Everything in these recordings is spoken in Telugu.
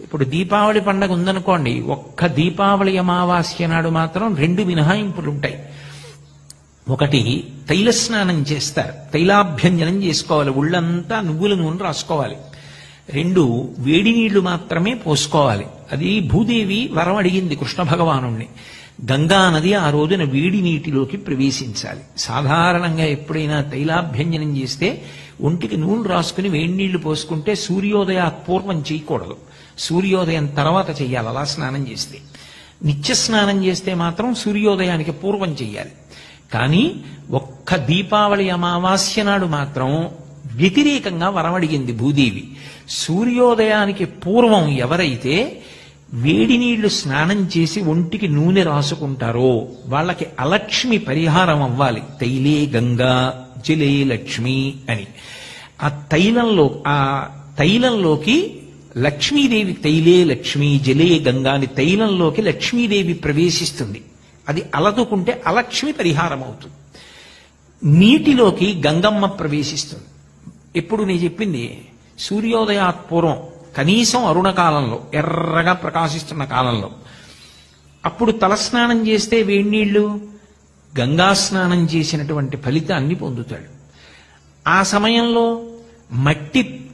ఇప్పుడు దీపావళి పండగ ఉందనుకోండి ఒక్క దీపావళి అమావాస్య నాడు మాత్రం రెండు మినహాయింపులు ఉంటాయి. ఒకటి తైల స్నానం చేస్తారు. తైలాభ్యంజనం చేసుకోవాలి. ఒళ్ళంతా నువ్వుల నూనె రాసుకోవాలి. రెండు వేడి నీళ్ళు మాత్రమే పోసుకోవాలి. అది భూదేవి వరం అడిగింది కృష్ణ భగవానుణ్ణి. గంగా నది ఆ రోజున వేడి నీటిలోకి ప్రవేశించాలి. సాధారణంగా ఎప్పుడైనా తైలాభ్యంజనం చేస్తే ఒంటికి నూనె రాసుకుని వేడి నీళ్ళు పోసుకుంటే సూర్యోదయ పూర్వం చేయకూడదు. సూర్యోదయం తర్వాత చేయాలి అలా స్నానం చేస్తే. నిత్య స్నానం చేస్తే మాత్రం సూర్యోదయానికి పూర్వం చెయ్యాలి. కానీ ఒక్క దీపావళి అమావాస్య నాడు మాత్రం వ్యతిరేకంగా వరమడిగింది భూదేవి. సూర్యోదయానికి పూర్వం ఎవరైతే వేడి నీళ్ళు స్నానం చేసి ఒంటికి నూనె రాసుకుంటారో వాళ్ళకి అలక్ష్మి పరిహారం అవ్వాలి. తైలే గంగా జలే లక్ష్మి అని. ఆ తైలంలో ఆ తైలంలోకి లక్ష్మీదేవి తైలే లక్ష్మి జలే గంగా అని తైలంలోకి లక్ష్మీదేవి ప్రవేశిస్తుంది. అది అలదుకుంటే అలక్ష్మి పరిహారం అవుతుంది. నీటిలోకి గంగమ్మ ప్రవేశిస్తుంది. ఎప్పుడు నేను చెప్పింది? సూర్యోదయాత్ పూర్వం కనీసం అరుణ కాలంలో ఎర్రగా ప్రకాశిస్తున్న కాలంలో. అప్పుడు తలస్నానం చేస్తే వేడి నీళ్ళు గంగా స్నానం చేసినటువంటి ఫలితాన్ని పొందుతాడు. ఆ సమయంలో మట్టి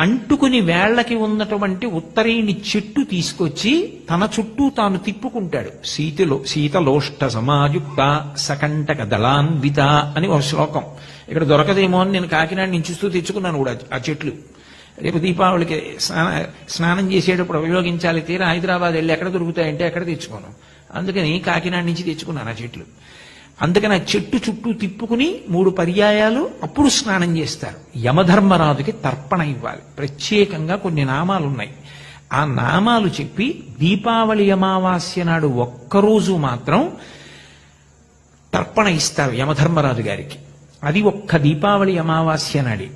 అంటుకుని వేళ్ళకి ఉన్నటువంటి ఉత్తరేణి చెట్టు తీసుకొచ్చి తన చుట్టూ తాను తిప్పుకుంటాడు. సీతలో సీతలోష్ట సమాయుక్త సకంటక దళాన్విత అని ఒక శ్లోకం. ఇక్కడ దొరకదేమో అని నేను కాకినాడ నుంచి చూస్తూ తెచ్చుకున్నాను కూడా ఆ చెట్లు. రేపు దీపావళికి స్నాన స్నానం చేసేటప్పుడు ఉపయోగించాలి తీరా హైదరాబాద్ వెళ్ళి ఎక్కడ దొరుకుతాయంటే ఎక్కడ తెచ్చుకోను. అందుకని కాకినాడ నుంచి తెచ్చుకున్నాను ఆ చెట్లు. అందుకని ఆ చెట్టు చుట్టూ తిప్పుకుని మూడు పర్యాయాలు అప్పుడు స్నానం చేస్తారు. యమధర్మరాజుకి తర్పణ ఇవ్వాలి. ప్రత్యేకంగా కొన్ని నామాలు ఉన్నాయి ఆ నామాలు చెప్పి దీపావళి అమావాస్య నాడు ఒక్కరోజు మాత్రం తర్పణ ఇస్తారు యమధర్మరాజు గారికి. అది ఒక్క దీపావళి అమావాస్య నాడి.